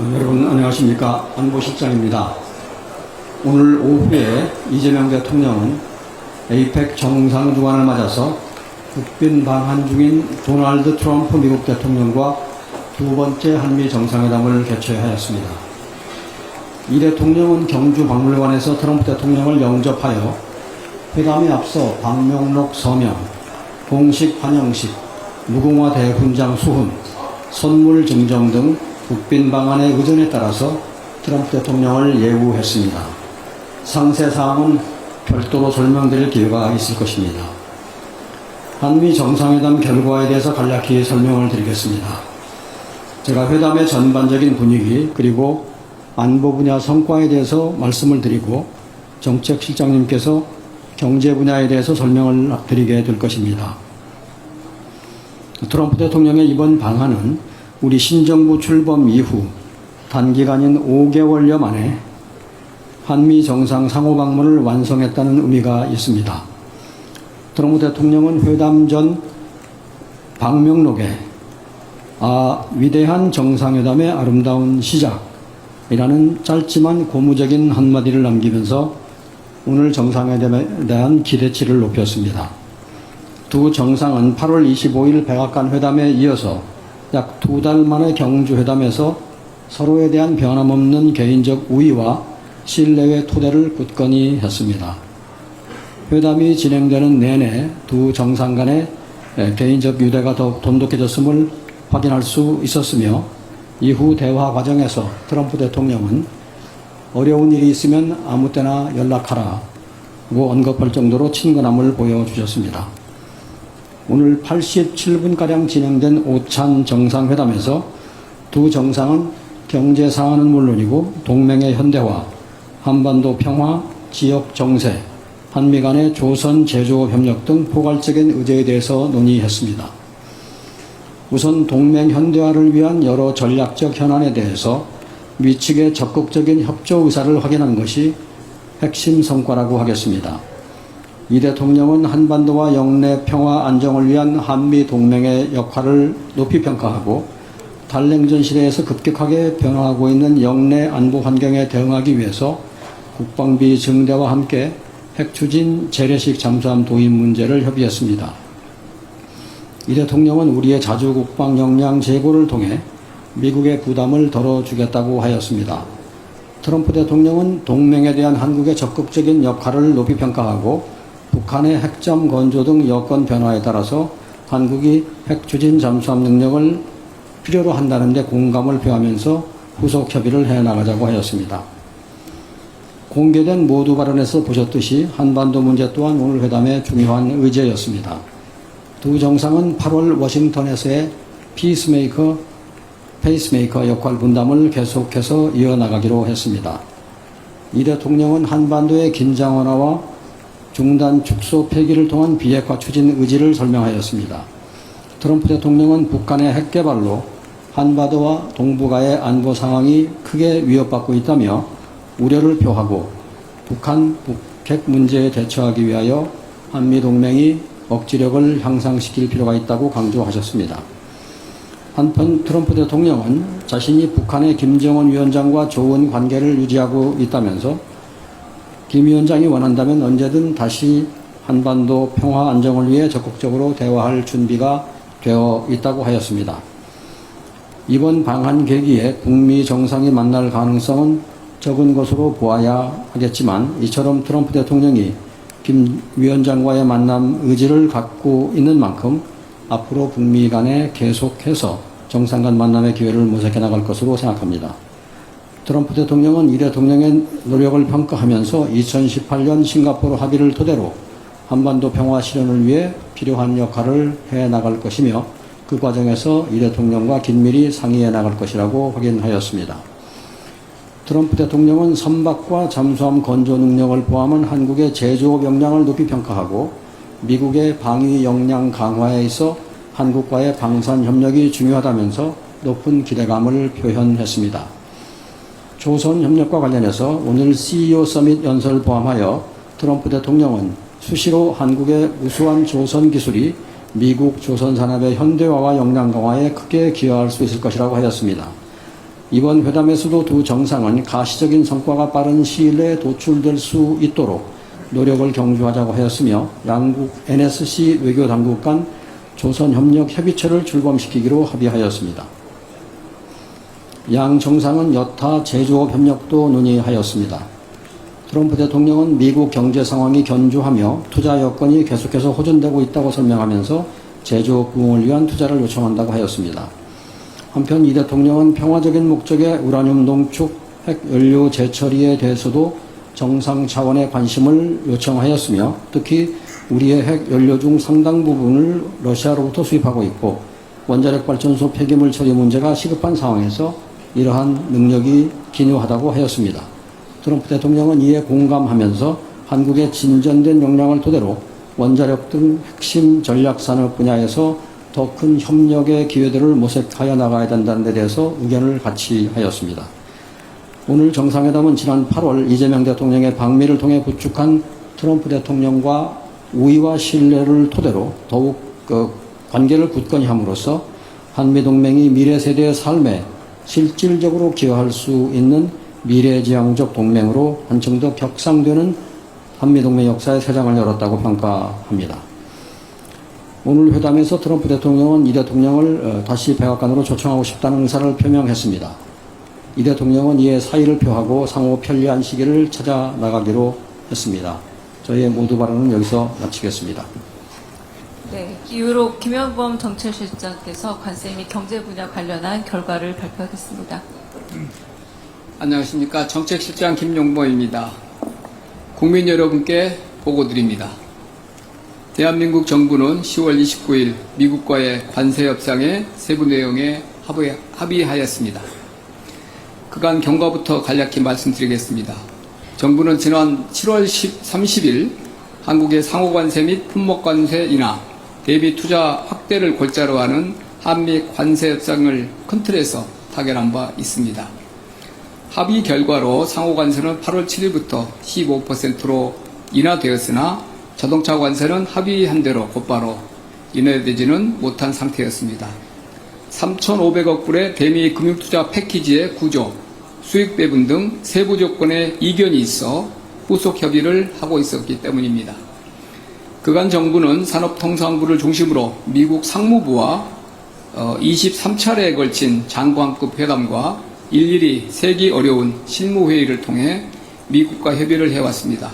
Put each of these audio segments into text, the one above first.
어, 여러분 안녕하십니까 안보실장입니다. 오늘 오후에 이재명 대통령은 에이펙 정상 주간을 맞아서 국빈 방한 중인 도널드 트럼프 미국 대통령과 두 번째 한미 정상회담을 개최하였습니다. 이 대통령은 경주 박물관에서 트럼프 대통령을 영접하여 회담에 앞서 방명록 서명, 공식 환영식, 무궁화 대훈장 수훈, 선물 증정 등 국빈 방안의 의전에 따라서 트럼프 대통령을 예우했습니다. 상세 사항은 별도로 설명드릴 기회가 있을 것입니다. 한미 정상회담 결과에 대해서 간략히 설명을 드리겠습니다. 제가 회담의 전반적인 분위기 그리고 안보 분야 성과에 대해서 말씀을 드리고 정책 실장님께서 경제 분야에 대해서 설명을 드리게 될 것입니다. 트럼프 대통령의 이번 방한은 우리 신정부 출범 이후 단기간인 5개월여 만에 한미 정상 상호 방문을 완성했다는 의미가 있습니다. 트럼프 대통령은 회담 전 방명록에 아, 위대한 정상회담의 아름다운 시작이라는 짧지만 고무적인 한마디를 남기면서 오늘 정상회담에 대한 기대치를 높였습니다. 두 정상은 8월 25일 백악관 회담에 이어서 약 두 달 만에 경주 회담에서 서로에 대한 변함없는 개인적 우위와 신뢰의 토대를 굳건히 했습니다. 회담이 진행되는 내내 두 정상 간의 개인적 유대가 더욱 돈독해졌음을 확인할 수 있었으며 이후 대화 과정에서 트럼프 대통령은 어려운 일이 있으면 아무 때나 연락하라고 언급할 정도로 친근함을 보여주셨습니다. 오늘 87분가량 진행된 오찬 정상회담에서 두 정상은 경제 사안은 물론이고 동맹의 현대화, 한반도 평화, 지역 정세, 한미 간의 조선 제조업 협력 등 포괄적인 의제에 대해서 논의했습니다. 우선 동맹 현대화를 위한 여러 전략적 현안에 대해서 미측의 적극적인 협조 의사를 확인한 것이 핵심 성과라고 하겠습니다. 이 대통령은 한반도와 영내 평화 안정을 위한 한미 동맹의 역할을 높이 평가하고 달냉전 시대에서 급격하게 변화하고 있는 영내 안보 환경에 대응하기 위해서 국방비 증대와 함께 핵 추진 재래식 잠수함 도입 문제를 협의했습니다. 이 대통령은 우리의 자주 국방 역량 제고를 통해 미국의 부담을 덜어주겠다고 하였습니다. 트럼프 대통령은 동맹에 대한 한국의 적극적인 역할을 높이 평가하고 북한의 핵점 건조 등 여건 변화에 따라서 한국이 핵 추진 잠수함 능력을 필요로 한다는 데 공감을 표하면서 후속 협의를 해 나가자고 하였습니다. 공개된 모두 발언에서 보셨듯이 한반도 문제 또한 오늘 회담의 중요한 의제였습니다. 두 정상은 8월 워싱턴에서의 피스메이커, 페이스메이커 역할 분담을 계속해서 이어나가기로 했습니다. 이 대통령은 한반도의 긴장 완화와 중단 축소 폐기를 통한 비핵화 추진 의지를 설명하였습니다. 트럼프 대통령은 북한의 핵 개발로 한반도와 동북아의 안보 상황이 크게 위협받고 있다며 우려를 표하고 북한 북핵 문제에 대처하기 위하여 한미 동맹이 억지력을 향상시킬 필요가 있다고 강조하셨습니다. 한편 트럼프 대통령은 자신이 북한의 김정은 위원장과 좋은 관계를 유지하고 있다면서 김 위원장이 원한다면 언제든 다시 한반도 평화 안정을 위해 적극적으로 대화할 준비가 되어 있다고 하였습니다. 이번 방한 계기에 북미 정상이 만날 가능성은 적은 것으로 보아야 하겠지만 이처럼 트럼프 대통령이 김 위원장과의 만남 의지를 갖고 있는 만큼 앞으로 북미 간에 계속해서 정상 간 만남의 기회를 모색해 나갈 것으로 생각합니다. 트럼프 대통령은 이 대통령의 노력을 평가하면서 2018년 싱가포르 합의를 토대로 한반도 평화 실현을 위해 필요한 역할을 해 나갈 것이며 그 과정에서 이 대통령과 긴밀히 상의해 나갈 것이라고 확인하였습니다. 트럼프 대통령은 선박과 잠수함 건조 능력을 포함한 한국의 제조업 역량을 높이 평가하고 미국의 방위 역량 강화에 있어 한국과의 방산 협력이 중요하다면서 높은 기대감을 표현했습니다. 조선 협력과 관련해서 오늘 CEO 서밋 연설을 포함하여 트럼프 대통령은 수시로 한국의 우수한 조선 기술이 미국 조선 산업의 현대화와 역량 강화에 크게 기여할 수 있을 것이라고 하였습니다. 이번 회담에서도 두 정상은 가시적인 성과가 빠른 시일 내에 도출될 수 있도록 노력을 경주하자고 하였으며 양국 NSC 외교 당국 간 조선 협력 협의체를 출범시키기로 합의하였습니다. 양 정상은 여타 제조업 협력도 논의하였습니다. 트럼프 대통령은 미국 경제 상황이 견조하며 투자 여건이 계속해서 호전되고 있다고 설명하면서 제조업 부흥을 위한 투자를 요청한다고 하였습니다. 한편 이 대통령은 평화적인 목적의 우라늄 농축 핵 연료 재처리에 대해서도 정상 차원의 관심을 요청하였으며 특히 우리의 핵 연료 중 상당 부분을 러시아로부터 수입하고 있고 원자력 발전소 폐기물 처리 문제가 시급한 상황에서 이러한 능력이 기묘하다고 하였습니다. 트럼프 대통령은 이에 공감하면서 한국의 진전된 역량을 토대로 원자력 등 핵심 전략 산업 분야에서 더 큰 협력의 기회들을 모색하여 나가야 된다는 데 대해서 의견을 같이 하였습니다. 오늘 정상회담은 지난 8월 이재명 대통령의 방미를 통해 구축한 트럼프 대통령과 우위와 신뢰를 토대로 더욱 그 관계를 굳건히 함으로써 한미동맹이 미래 세대의 삶에 실질적으로 기여할 수 있는 미래지향적 동맹으로 한층 더 격상되는 한미동맹 역사의 새 장을 열었다고 평가합니다. 오늘 회담에서 트럼프 대통령은 이 대통령을 어, 다시 백악관으로 초청하고 싶다는 의사를 표명했습니다. 이 대통령은 이에 사의를 표하고 상호 편리한 시기를 찾아 나가기로 했습니다. 저희의 모두 발언은 여기서 마치겠습니다. 네, 이후로 김영범 정책실장께서 관세 및 경제 분야 관련한 결과를 발표하겠습니다. 안녕하십니까. 정책실장 김용보입니다. 국민 여러분께 보고드립니다. 대한민국 정부는 10월 29일 미국과의 관세 협상의 세부 내용에 합의, 합의하였습니다. 그간 경과부터 간략히 말씀드리겠습니다. 정부는 지난 7월 10, 30일 한국의 상호관세 및 품목관세 인하, 대비 투자 확대를 골자로 하는 한미 관세 협상을 큰 틀에서 타결한 바 있습니다. 합의 결과로 상호 관세는 8월 7일부터 15%로 인하되었으나 자동차 관세는 합의한 대로 곧바로 인하되지는 못한 상태였습니다. 3,500억 불의 대미 금융투자 패키지의 구조, 수익 배분 등 세부 조건에 이견이 있어 후속 협의를 하고 있었기 때문입니다. 그간 정부는 산업통상부를 중심으로 미국 상무부와 23차례에 걸친 장관급 회담과 일일이 세기 어려운 실무회의를 통해 미국과 협의를 해왔습니다.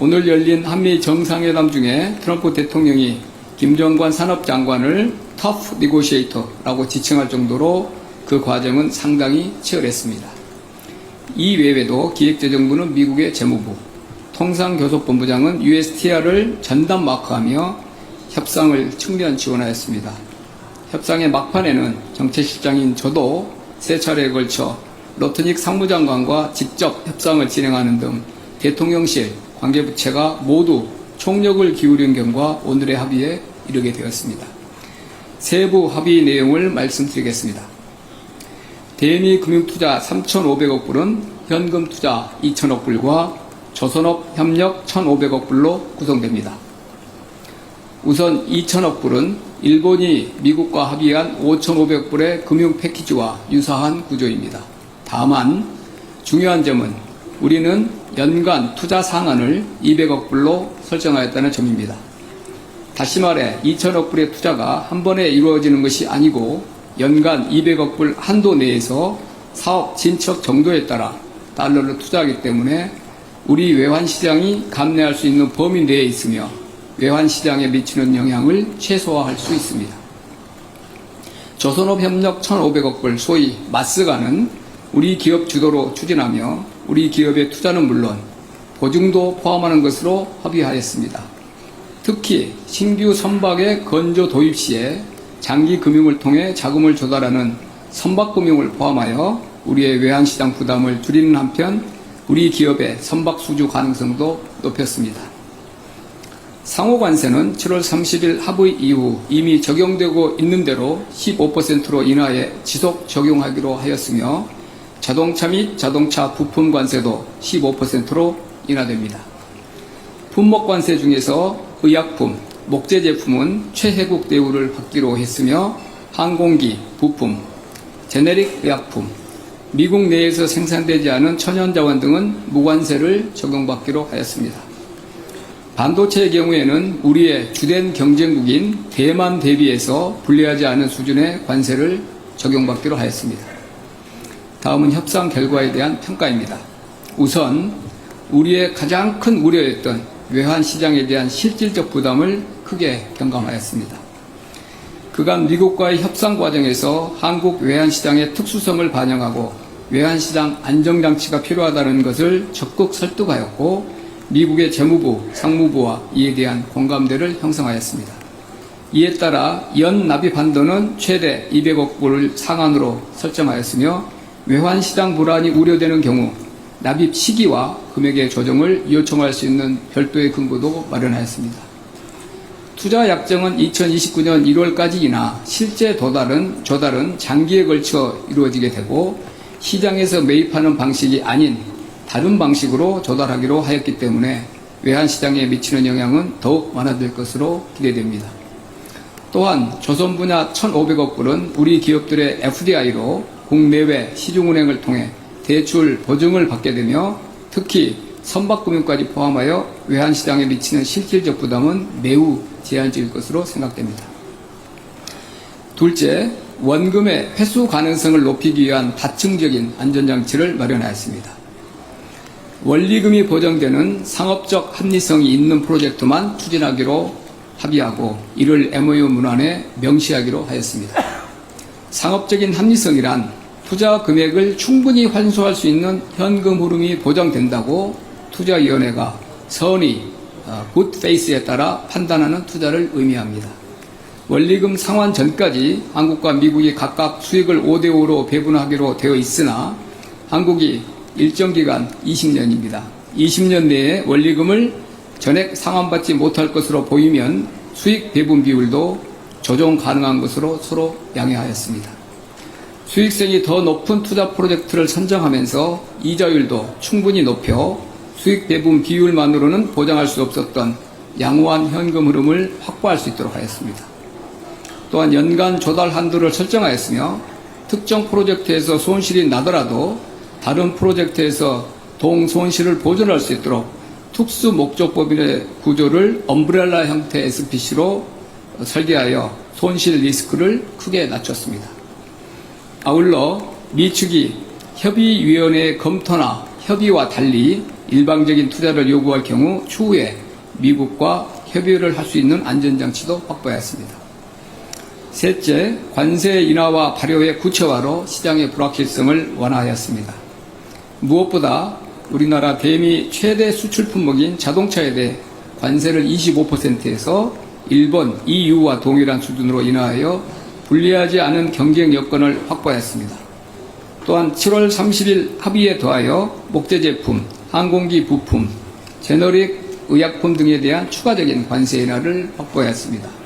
오늘 열린 한미 정상회담 중에 트럼프 대통령이 김정관 산업장관을 터프 니고시에이터라고 지칭할 정도로 그 과정은 상당히 치열했습니다. 이 외에도 기획재정부는 미국의 재무부, 통상교섭본부장은 USTR을 전담 마크하며 협상을 측면 지원하였습니다. 협상의 막판에는 정책실장인 저도 세 차례에 걸쳐 로트닉 상무장관과 직접 협상을 진행하는 등 대통령실 관계부처가 모두 총력을 기울인 결과 오늘의 합의에 이르게 되었습니다. 세부 합의 내용을 말씀드리겠습니다. 대미 금융투자 3,500억 불은 현금 투자 2,000억 불과 조선업 협력 1,500억 불로 구성됩니다. 우선 2,000억 불은 일본이 미국과 합의한 5,500 불의 금융 패키지와 유사한 구조입니다. 다만 중요한 점은 우리는 연간 투자 상한을 200억 불로 설정하였다는 점입니다. 다시 말해 2천억 불의 투자가 한 번에 이루어지는 것이 아니고 연간 200억 불 한도 내에서 사업 진척 정도에 따라 달러를 투자하기 때문에 우리 외환 시장이 감내할 수 있는 범위 내에 있으며 외환 시장에 미치는 영향을 최소화할 수 있습니다. 조선업 협력 1,500억 불 소위 마스가는 우리 기업 주도로 추진하며 우리 기업의 투자는 물론 보증도 포함하는 것으로 합의하였습니다. 특히 신규 선박의 건조 도입 시에 장기 금융을 통해 자금을 조달하는 선박 금융을 포함하여 우리의 외환 시장 부담을 줄이는 한편 우리 기업의 선박 수주 가능성도 높였습니다. 상호 관세는 7월 30일 합의 이후 이미 적용되고 있는 대로 15%로 인하해 지속 적용하기로 하였으며 자동차 및 자동차 부품 관세도 15%로 인하됩니다. 품목 관세 중에서 의약품, 목재 제품은 최혜국 대우를 받기로 했으며 항공기, 부품, 제네릭 의약품, 미국 내에서 생산되지 않은 천연자원 등은 무관세를 적용받기로 하였습니다. 반도체의 경우에는 우리의 주된 경쟁국인 대만 대비해서 불리하지 않은 수준의 관세를 적용받기로 하였습니다. 다음은 협상 결과에 대한 평가입니다. 우선 우리의 가장 큰 우려였던 외환 시장에 대한 실질적 부담을 크게 경감하였습니다. 그간 미국과의 협상 과정에서 한국 외환 시장의 특수성을 반영하고 외환 시장 안정장치가 필요하다는 것을 적극 설득하였고 미국의 재무부, 상무부와 이에 대한 공감대를 형성하였습니다. 이에 따라 연 납입 한도는 최대 200억 불을 상한으로 설정하였으며 외환 시장 불안이 우려되는 경우 납입 시기와 금액의 조정을 요청할 수 있는 별도의 근거도 마련하였습니다. 투자 약정은 2029년 1월까지이나 실제 도달은 조달은 장기에 걸쳐 이루어지게 되고 시장에서 매입하는 방식이 아닌 다른 방식으로 조달하기로 하였기 때문에 외환 시장에 미치는 영향은 더욱 완화될 것으로 기대됩니다. 또한 조선 분야 1,500억 불은 우리 기업들의 FDI로 국내외 시중은행을 통해 대출 보증을 받게 되며 특히 선박금융까지 포함하여 외환시장에 미치는 실질적 부담은 매우 제한적일 것으로 생각됩니다. 둘째, 원금의 회수 가능성을 높이기 위한 다층적인 안전장치를 마련하였습니다. 원리금이 보정되는 상업적 합리성이 있는 프로젝트만 추진하기로 합의하고 이를 MOU 문안에 명시하기로 하였습니다. 상업적인 합리성이란 투자 금액을 충분히 환수할 수 있는 현금 흐름이 보장된다고 투자위원회가 선의, 굿 페이스에 따라 판단하는 투자를 의미합니다. 원리금 상환 전까지 한국과 미국이 각각 수익을 5대5로 배분하기로 되어 있으나 한국이 일정 기간 20년입니다. 20년 내에 원리금을 전액 상환받지 못할 것으로 보이면 수익 배분 비율도 조정 가능한 것으로 서로 양해하였습니다. 수익성이 더 높은 투자 프로젝트를 선정하면서 이자율도 충분히 높여 수익 배분 비율만으로는 보장할 수 없었던 양호한 현금 흐름을 확보할 수 있도록 하였습니다. 또한 연간 조달 한도를 설정하였으며 특정 프로젝트에서 손실이 나더라도 다른 프로젝트에서 동 손실을 보존할 수 있도록 특수 목적 법인의 구조를 엄브렐라 형태 SPC로 설계하여 손실 리스크를 크게 낮췄습니다. 아울러 미측이 협의위원회의 검토나 협의와 달리 일방적인 투자를 요구할 경우 추후에 미국과 협의를 할 수 있는 안전장치도 확보하였습니다. 셋째, 관세 인하와 발효의 구체화로 시장의 불확실성을 완화하였습니다. 무엇보다 우리나라 대미 최대 수출 품목인 자동차에 대해 관세를 25%에서 일본, EU와 동일한 수준으로 인하하여 불리하지 않은 경쟁 여건을 확보했습니다. 또한 7월 30일 합의에 더하여 목재 제품, 항공기 부품, 제너릭 의약품 등에 대한 추가적인 관세 인하를 확보했습니다.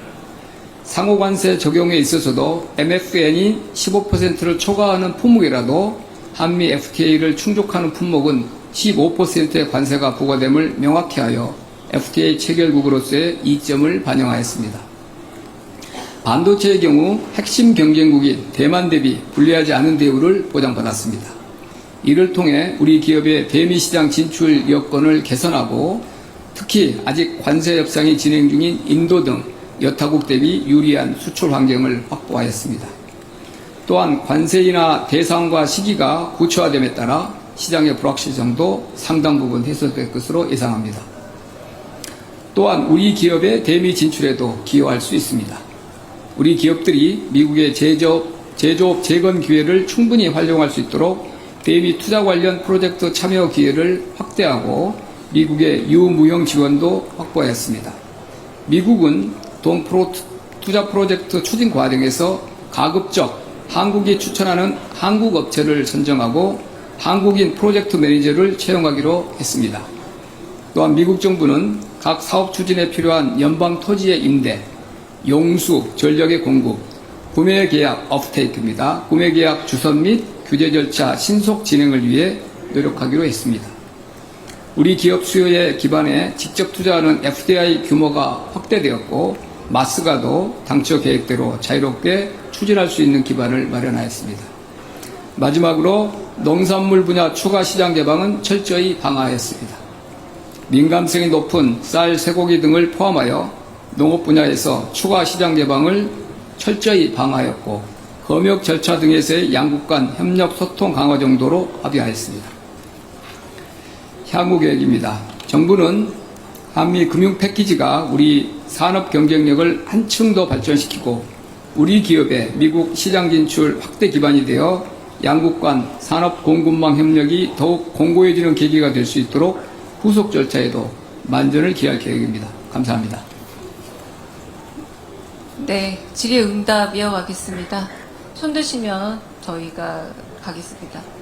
상호 관세 적용에 있어서도 MFN이 15%를 초과하는 품목이라도 한미 FTA를 충족하는 품목은 15%의 관세가 부과됨을 명확히 하여 FTA 체결국으로서의 이점을 반영하였습니다. 반도체의 경우 핵심 경쟁국인 대만 대비 불리하지 않은 대우를 보장받았습니다. 이를 통해 우리 기업의 대미 시장 진출 여건을 개선하고 특히 아직 관세 협상이 진행 중인 인도 등 여타국 대비 유리한 수출 환경을 확보하였습니다. 또한 관세 인하 대상과 시기가 구체화됨에 따라 시장의 불확실성도 상당 부분 해소될 것으로 예상합니다. 또한 우리 기업의 대미 진출에도 기여할 수 있습니다. 우리 기업들이 미국의 제조업, 제조업 재건 기회를 충분히 활용할 수 있도록 대미 투자 관련 프로젝트 참여 기회를 확대하고 미국의 유무형 지원도 확보했습니다. 미국은 동 프로 투자 프로젝트 추진 과정에서 가급적 한국이 추천하는 한국 업체를 선정하고 한국인 프로젝트 매니저를 채용하기로 했습니다. 또한 미국 정부는 각 사업 추진에 필요한 연방 토지의 임대, 용수, 전력의 공급, 구매 계약 업테이크입니다. 구매 계약 주선 및 규제 절차 신속 진행을 위해 노력하기로 했습니다. 우리 기업 수요에 기반해 직접 투자하는 FDI 규모가 확대되었고 마스가도 당초 계획대로 자유롭게 추진할 수 있는 기반을 마련하였습니다. 마지막으로 농산물 분야 추가 시장 개방은 철저히 방어하였습니다. 민감성이 높은 쌀, 쇠고기 등을 포함하여 농업 분야에서 추가 시장 개방을 철저히 방어하였고 검역 절차 등에서의 양국 간 협력 소통 강화 정도로 합의하였습니다. 향후 계획입니다. 정부는 한미 금융 패키지가 우리 산업 경쟁력을 한층 더 발전시키고 우리 기업의 미국 시장 진출 확대 기반이 되어 양국 간 산업 공급망 협력이 더욱 공고해지는 계기가 될 수 있도록 후속 절차에도 만전을 기할 계획입니다. 감사합니다. 네, 질의응답 이어가겠습니다. 손 드시면 저희가 가겠습니다.